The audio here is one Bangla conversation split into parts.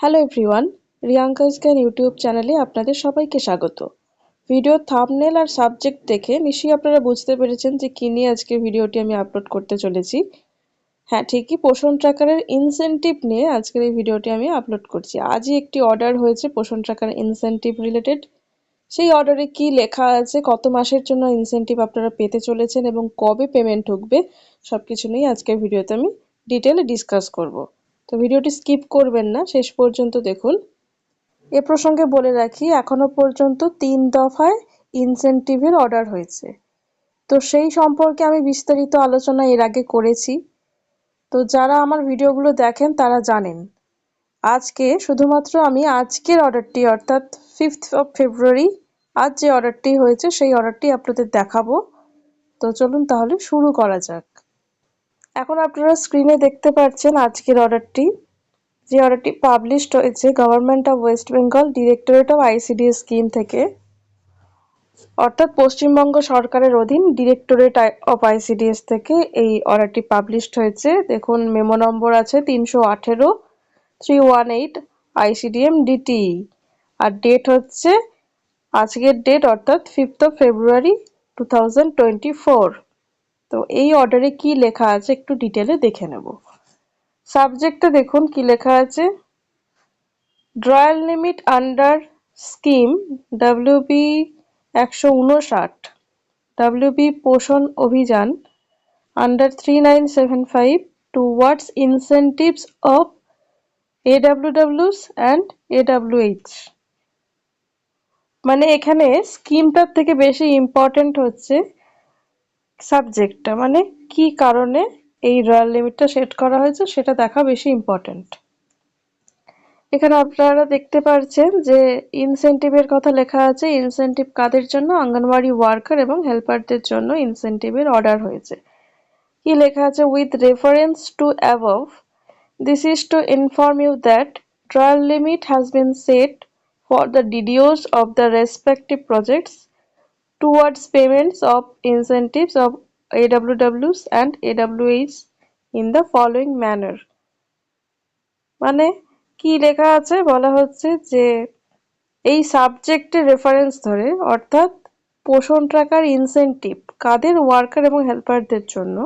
Hello everyone Riyanka scan YouTube চ্যানেলে আপনাদের সবাইকে স্বাগত। ভিডিও থামনেল আর সাবজেক্ট দেখে নিশ্চয়ই আপনারা বুঝতে পেরেছেন যে কী নিয়ে আজকে ভিডিওটি আমি আপলোড করতে চলেছি। হ্যাঁ ঠিকই পোষণ ট্র্যাকারের ইনসেন্টিভ নিয়ে আজকের এই ভিডিওটি আমি আপলোড করছি। আজই একটি অর্ডার হয়েছে পোষণ ট্র্যাকার ইনসেন্টিভ রিলেটেড সেই অর্ডারে কি লেখা আছে, কত মাসের জন্য ইনসেন্টিভ আপনারা পেতে চলেছেন এবং কবে পেমেন্ট ঢুকবে সব কিছু নিয়ে আজকের ভিডিওতে আমি ডিটেলে ডিসকাস করব। তো ভিডিওটি স্কিপ করবেন না, শেষ পর্যন্ত দেখুন। এ প্রসঙ্গে বলে রাখি, এখনও পর্যন্ত তিন দফায় ইনসেন্টিভের অর্ডার হয়েছে। তো সেই সম্পর্কে আমি বিস্তারিত আলোচনা এর আগে করেছি। তো যারা আমার ভিডিওগুলো দেখেন, তারা জানেন। আজকে শুধুমাত্র আমি আজকের অর্ডারটি, অর্থাৎ ফিফথ অফ ফেব্রুয়ারি আজ যে অর্ডারটি হয়েছে, সেই অর্ডারটি আপনাদের দেখাবো। তো চলুন তাহলে শুরু করা যাক। এখন আপনারা স্ক্রিনে দেখতে পাচ্ছেন আজকের অর্ডারটি যে অর্ডারটি পাবলিশড হয়েছে government of West Bengal directorate of ICDS scheme থেকে। অর্থাৎ পশ্চিমবঙ্গ সরকারের অধীন ডিরেক্টরেট অফ আইসিডিএস থেকে এই অর্ডারটি পাবলিশড হয়েছে। দেখুন মেমো নম্বর আছে তিনশো আঠেরো three one eight ICDM DT আর ডেট হচ্ছে, আজকের ডেট অর্থাৎ fifth of February two thousand twenty four তো এই অর্ডারে কি লেখা আছে একটু ডিটেলে দেখে নেব। সাবজেক্টে দেখুন কি লেখা আছে। Drawal limit under scheme WB একশো উনষাট। পোষণ অভিযান under three nine seven five two towards incentives of এডাব্লিউডাব্লিউস and AWH মানে এখানে স্কিমটার থেকে বেশি ইম্পর্টেন্ট হচ্ছে সাবজেক্টটা মানে কি কারণে এই রয়্যাল লিমিটটা সেট করা হয়েছে সেটা দেখা বেশি ইম্পর্টেন্ট এখানে আপনারা দেখতে পাচ্ছেন যে ইনসেন্টিভের কথা লেখা আছে ইনসেন্টিভ কাদের জন্য? অঙ্গনওয়াড়ি ওয়ার্কার এবং হেল্পারদের জন্য ইনসেন্টিভের অর্ডার হয়েছে। কি লেখা আছে? With reference to above this is to inform you that trial limit has been set for the DDOs of the respective projects towards payments of incentives of AWWs and AWH in the following manner. মানে কি লেখা আছে? বলা হচ্ছে যে এই সাবজেক্টের রেফারেন্স ধরে, অর্থাৎ পোষণ ট্রাকার ইনসেন্টিভ কাদের ওয়ার্কার এবং হেল্পারদের জন্য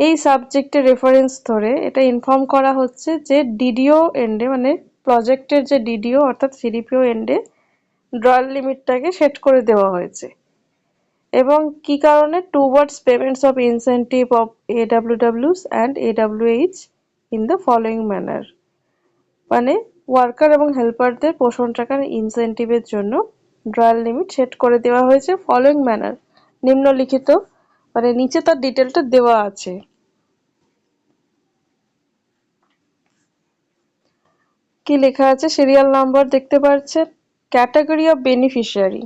এই সাবজেক্টের রেফারেন্স ধরে, এটা ইনফর্ম করা হচ্ছে যে ডিডিও এন্ডে মানে প্রজেক্টের যে ডিডিও অর্থাৎ সিডিপিও এন্ডে ড্রয়াল লিমিটটাকে সেট করে দেওয়া হয়েছে। এবং কি কারণে? Towards payments of incentive of এডাব্লিউডাব্লিউস and AWH in the following manner মানে ওয়ার্কার এবং হেল্পারদের পোষণ টাকার ইনসেন্টিভের জন্য ড্রয়াল লিমিট সেট করে দেওয়া হয়েছে ফলোয়িং ম্যানার নিম্নলিখিত মানে নিচে তার ডিটেলটা দেওয়া আছে। কি লেখা আছে? সিরিয়াল নাম্বার দেখতে পাচ্ছেন category of beneficiary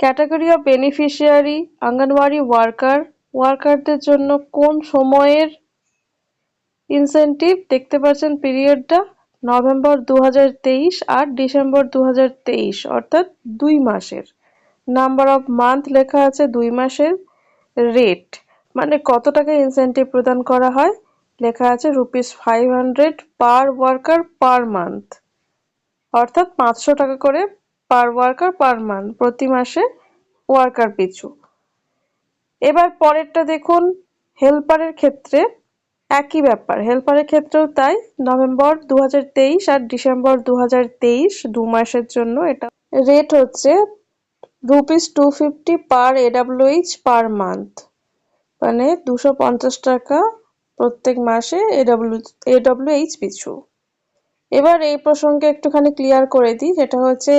category of beneficiary, Anganwadi worker, ওয়ার্কারদের জন্য কোন সময়ের ইনসেন্টিভ দেখতে পাচ্ছেন পিরিয়ডটা? নভেম্বর দু হাজার তেইশ আর ডিসেম্বর দু হাজার তেইশ, অর্থাৎ দুই মাসের। নাম্বার অফ মান্থ লেখা আছে দুই মাসের রেট। মানে কত টাকা ইনসেন্টিভ প্রদান করা হয়? লেখা আছে rupees five hundred per worker per month. অর্থাৎ পাঁচশো টাকা করে পার ওয়ার্কার পার মান্থ প্রতি মাসে ওয়ার্কার পিছু। এবার পরেরটা দেখুন হেল্পারের ক্ষেত্রে একই ব্যাপার। হেল্পারের ক্ষেত্রেও তাই, নভেম্বর দু হাজার তেইশ আর ডিসেম্বর দু দু মাসের জন্য এটা রেট হচ্ছে rupees two fifty per AWH per month মানে দুশো পঞ্চাশ টাকা প্রত্যেক মাসে এডাব্লিউ এডাব্লিউএইচ পিছু। এবার এই প্রসঙ্গে একটুখানি ক্লিয়ার করে দিই, যেটা হচ্ছে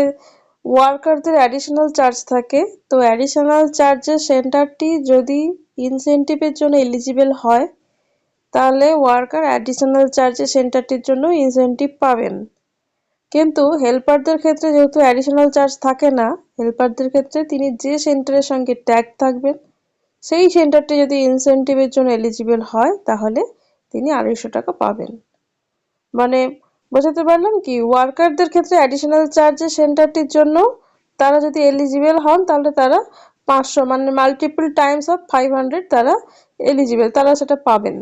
ওয়ার্কারদের অ্যাডিশনাল চার্জ থাকে। তো অ্যাডিশনাল চার্জের সেন্টারটি যদি ইনসেন্টিভের জন্য এলিজিবল হয়, তাহলে ওয়ার্কার অ্যাডিশনাল চার্জের সেন্টারটির জন্য ইনসেন্টিভ পাবেন। কিন্তু হেল্পারদের ক্ষেত্রে যেহেতু অ্যাডিশনাল চার্জ থাকে না হেল্পারদের ক্ষেত্রে তিনি যে সেন্টারের সঙ্গে ট্যাগ থাকবেন, সেই সেন্টারটি যদি ইনসেন্টিভের জন্য এলিজিবল হয়, তাহলে তিনি আড়াইশো টাকা পাবেন। মানে বোঝাতে পারলাম কি? ওয়ার্কারদের ক্ষেত্রে অ্যাডিশনাল চার্জের সেন্টারটির জন্য তারা যদি এলিজিবল হন, তাহলে তারা পাঁচশো মানে multiple times of five hundred তারা এলিজিবল তারা সেটা পাবেন।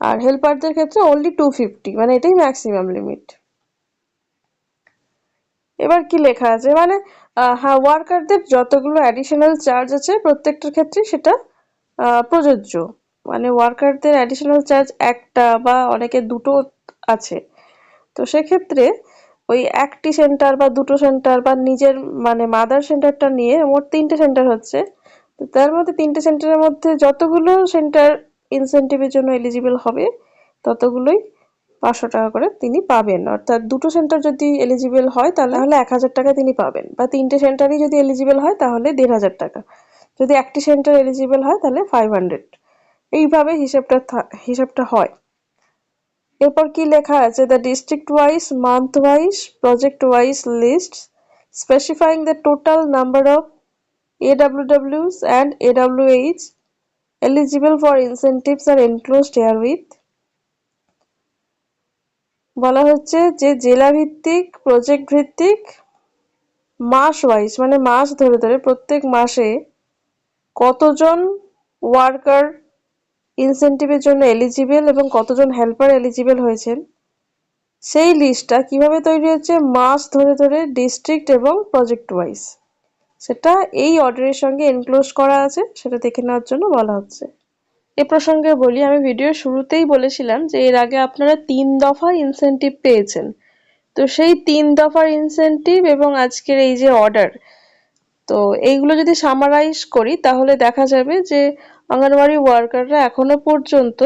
আর হেল্পারদের ক্ষেত্রে অনলি টু ফিফটি মানে এটাই ম্যাক্সিমাম লিমিট এবার কি লেখা আছে? মানে হ্যাঁ ওয়ার্কারদের যতগুলো অ্যাডিশনাল চার্জ আছে, প্রত্যেকটার ক্ষেত্রে সেটা প্রযোজ্য। মানে ওয়ার্কারদের অ্যাডিশনাল চার্জ একটা বা অনেকে দুটো আছে। তো সেক্ষেত্রে ওই একটি সেন্টার বা দুটো সেন্টার বা নিজের মানে মাদার সেন্টারটা নিয়ে মোট তিনটে সেন্টার হচ্ছে। তো তার মধ্যে তিনটে সেন্টারের মধ্যে যতগুলো সেন্টার ইনসেন্টিভের জন্য এলিজিবল হবে, ততগুলোই পাঁচশো টাকা করে তিনি পাবেন। অর্থাৎ দুটো সেন্টার যদি এলিজিবল হয়, তাহলে এক হাজার টাকা তিনি পাবেন। বা তিনটে সেন্টারই যদি এলিজিবল হয়, তাহলে দেড় হাজার টাকা। যদি একটি সেন্টার এলিজিবল হয়, তাহলে ফাইভ হান্ড্রেড এইভাবে হিসাবটা হিসাবটা হয়। এরপর কি লেখা আছে? The district wise month wise project wise list specifying the total number of AWWs and AWH eligible for incentives are enclosed herewith. বলা হচ্ছে যে জেলা ভিত্তিক প্রজেক্ট ভিত্তিক মাস ওয়াইজ মানে মাস ধরে ধরে প্রত্যেক মাসে কতজন ওয়ার্কার ইনসেন্টিভের জন্য এলিজিবল এবং কতজন হেল্পার এলিজিবল হয়েছেন? সেই লিস্টটা কীভাবে তৈরি হচ্ছে? মাস ধরে ধরে ডিস্ট্রিক্ট এবং প্রজেক্ট ওয়াইজ। সেটা এই অর্ডারের সঙ্গে এনক্লোজ করা আছে, সেটা দেখে নেওয়ার জন্য বলা হচ্ছে। এ প্রসঙ্গে বলি, আমি ভিডিওর শুরুতেই বলেছিলাম যে এর আগে আপনারা তিন দফা ইনসেন্টিভ পেয়েছেন। তো সেই তিন দফার ইনসেন্টিভ এবং আজকের এই যে অর্ডার তো এইগুলো যদি সামারাইজ করি, তাহলে দেখা যাবে যে অঙ্গনওয়াড়ি ওয়ার্কাররা এখনও পর্যন্ত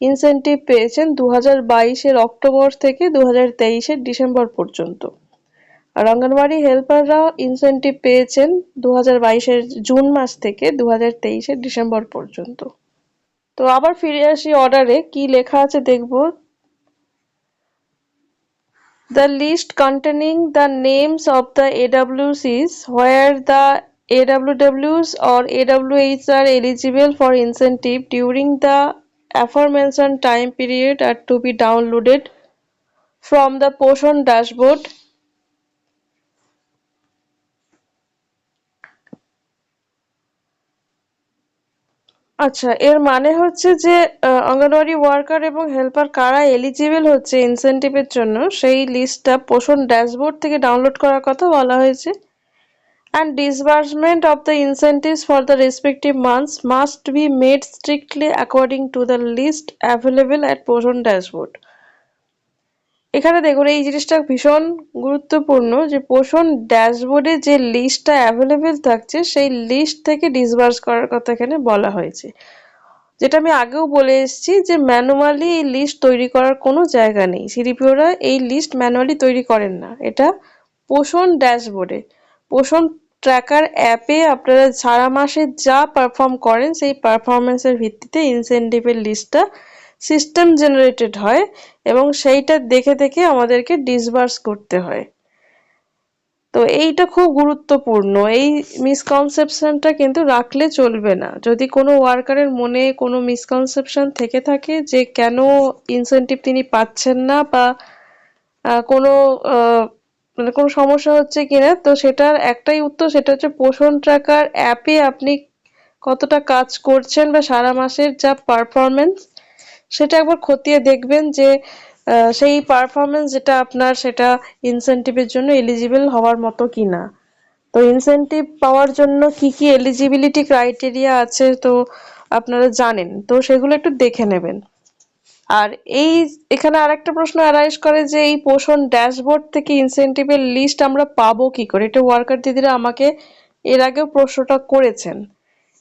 ইনসেন্টিভ পেয়েছেন দু হাজার বাইশের অক্টোবর থেকে দু হাজার তেইশের ডিসেম্বর পর্যন্ত। আর অঙ্গনওয়াড়ি হেল্পাররা ইনসেন্টিভ পেয়েছেন দু হাজার বাইশের জুন মাস থেকে দু হাজার তেইশের ডিসেম্বর পর্যন্ত। তো আবার ফিরে আসি অর্ডারে কি লেখা আছে দেখব। The list containing the names of the AWCs where the AWWs or AWHs are eligible for incentive during the aforementioned time period are to be downloaded from the Poshon dashboard আচ্ছা এর মানে হচ্ছে যে অঙ্গনওয়াড়ি ওয়ার্কার এবং হেল্পার কারা এলিজিবল হচ্ছে ইনসেন্টিভের জন্য সেই লিস্টটা পোষণ ড্যাশবোর্ড থেকে ডাউনলোড করার কথা বলা হয়েছে and disbursement of the incentives for the respective months must be made strictly according to the list available at Poshan dashboard এখানে দেখুন, এই জিনিসটা ভীষণ গুরুত্বপূর্ণ যে পোষণ ড্যাশবোর্ডে যে লিস্টটা অ্যাভেলেবেল থাকছে, সেই লিস্ট থেকে ডিসবার্স করার কথা এখানে বলা হয়েছে। যেটা আমি আগেও বলে এসেছি যে ম্যানুয়ালি এই লিস্ট তৈরি করার কোনো জায়গা নেই। সিডিপিওরা এই লিস্ট ম্যানুয়ালি তৈরি করেন না। এটা পোষণ ড্যাশবোর্ডে পোষণ ট্র্যাকার অ্যাপে আপনারা সারা মাসে যা পারফর্ম করেন, সেই পারফরমেন্সের ভিত্তিতে ইনসেন্টিভের লিস্টটা সিস্টেম জেনারেটেড হয় এবং সেইটা দেখে দেখে আমাদেরকে ডিসবার্স করতে হয়। তো এইটা খুব গুরুত্বপূর্ণ। এই মিসকনসেপশনটা কিন্তু রাখলে চলবে না। যদি কোনো ওয়ার্কারের মনে কোনো মিসকনসেপশন থেকে থাকে যে কেন ইনসেন্টিভ তিনি পাচ্ছেন না বা কোনো মানে কোনো সমস্যা হচ্ছে কিনা, তো সেটার একটাই উত্তর সেটা হচ্ছে পোষণ ট্র্যাকার অ্যাপে আপনি কতটা কাজ করছেন বা সারা মাসের যা পারফরমেন্স সেটা একবার খতিয়ে দেখবেন যে সেই পারফরমেন্স যেটা আপনার সেটা ইনসেন্টিভের জন্য এলিজিবল হওয়ার মতো কিনা। তো ইনসেন্টিভ পাওয়ার জন্য কি কি এলিজিবিলিটি ক্রাইটেরিয়া আছে তো আপনারা জানেন, তো সেগুলো একটু দেখে নেবেন। আর এই এখানে আরেকটা প্রশ্ন অ্যারাইজ করে যে এই পোষণ ড্যাশবোর্ড থেকে ইনসেন্টিভের লিস্ট আমরা পাবো কি করে? এটা ওয়ার্কার দিদিরা আমাকে এর আগেও প্রশ্নটা করেছেন।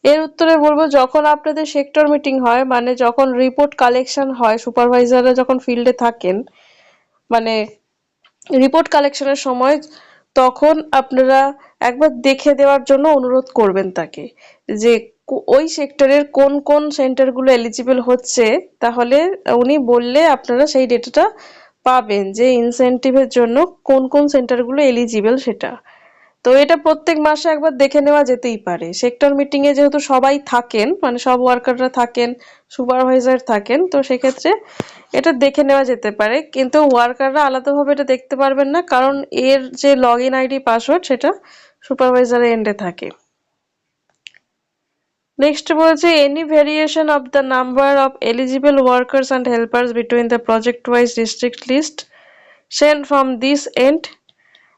এর উত্তরে বলব, যখন আপনাদের সেক্টর মিটিং হয় মানে যখন রিপোর্ট কালেকশন হয় সুপারভাইজাররা যখন ফিল্ডে থাকেন মানে রিপোর্ট কালেকশনের সময়, তখন আপনারা একবার দেখে দেওয়ার জন্য অনুরোধ করবেন তাকে যে ওই সেক্টরের কোন কোন সেন্টারগুলো এলিজিবল হচ্ছে, তাহলে উনি বললে আপনারা সেই ডেটাটা পাবেন যে ইনসেন্টিভের জন্য কোন কোন সেন্টারগুলো এলিজিবল সেটা। তো এটা প্রত্যেক মাসে একবার দেখে নেওয়া যেতেই পারে। সেক্টর মিটিং এ যেহেতু সবাই থাকেন মানে সব ওয়ার্কাররা থাকেন সুপারভাইজার থাকেন, তো সেক্ষেত্রে এটা দেখে নেওয়া যেতে পারে। কিন্তু ওয়ার্কাররা আলাদাভাবে এটা দেখতে পারবেন না, কারণ এর যে লগ ইন আইডি পাসওয়ার্ড সেটা সুপারভাইজারের এন্ডে থাকে। নেক্সট বলছে any variation of the number of eligible workers and helpers between the project wise district list sent from this end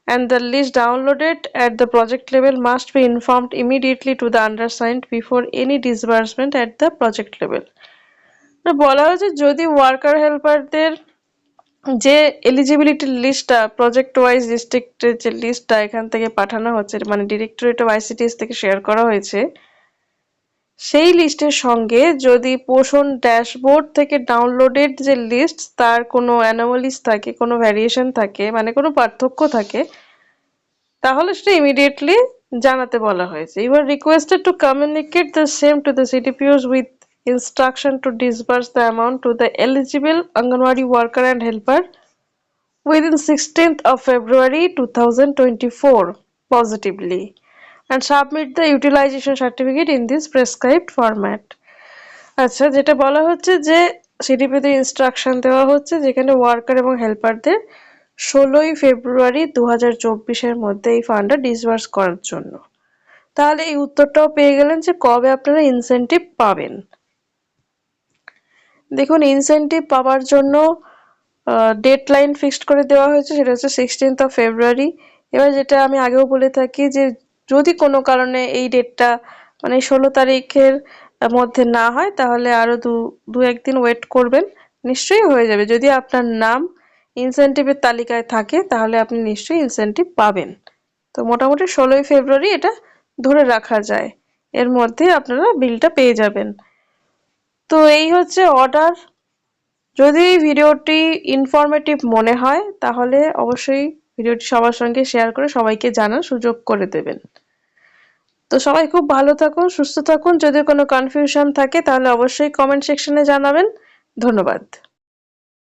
and the list downloaded at the project level must be informed immediately to the undersigned before any disbursement at the project level বলা হয়েছে, যদি ওয়ার্কার হেল্পারদের যে এলিজিবিলিটি লিস্টটা প্রজেক্ট ওয়াইজ ডিস্ট্রিক্টের যে লিস্টটা এখান থেকে পাঠানো হচ্ছে মানে ডিরেক্টরেট অফ আইসিটিএস থেকে শেয়ার করা হয়েছে সেই লিস্টের সঙ্গে যদি পোষণ ড্যাশবোর্ড থেকে ডাউনলোডেড যে লিস্ট, তার কোনো অ্যানোমালিস থাকে, কোনো ভ্যারিয়েশন থাকে মানে কোনো পার্থক্য থাকে, তাহলে সেটা ইমিডিয়েটলি জানাতে বলা হয়েছে। You are requested to communicate the same to the CTPOs with instruction to disburse the amount to the eligible Anganwadi worker and helper within 16th of February 2024 positively and submit the utilization certificate in this prescribed format. আচ্ছা যেটা বলা হচ্ছে যে সিডিপিতে ইনস্ট্রাকশন দেওয়া হচ্ছে যেখানে ওয়ার্কার এবং হেল্পারদের ষোলোই ফেব্রুয়ারি দু হাজার চব্বিশের মধ্যে এই ফান্ডটা ডিসবার্স করার জন্য। তাহলে এই উত্তরটাও পেয়ে গেলেন যে কবে আপনারা ইনসেন্টিভ পাবেন। দেখুন ইনসেন্টিভ পাওয়ার জন্য ডেট লাইন ফিক্সড করে দেওয়া হয়েছে, সেটা হচ্ছে সিক্সটিন্থ অফ ফেব্রুয়ারি এবার যেটা আমি আগেও বলে থাকি যে যদি কোনো কারণে এই ডেটটা মানে ষোলো তারিখের মধ্যে না হয়, তাহলে আরও দু দু একদিন ওয়েট করবেন, নিশ্চয়ই হয়ে যাবে। যদি আপনার নাম ইনসেন্টিভের তালিকায় থাকে, তাহলে আপনি নিশ্চয়ই ইনসেন্টিভ পাবেন। তো মোটামুটি ষোলোই ফেব্রুয়ারি এটা ধরে রাখা যায়। এর মধ্যে আপনারা বিলটা পেয়ে যাবেন। তো এই হচ্ছে অর্ডার যদি এই ভিডিওটি ইনফরমেটিভ মনে হয়, তাহলে অবশ্যই ভিডিওটি সবার সঙ্গে শেয়ার করে সবাইকে জানার সুযোগ করে দেবেন। তো সবাই খুব ভালো থাকুন, সুস্থ থাকুন। যদি কোনো কনফিউশন থাকে তাহলে অবশ্যই কমেন্ট সেকশনে জানাবেন। ধন্যবাদ।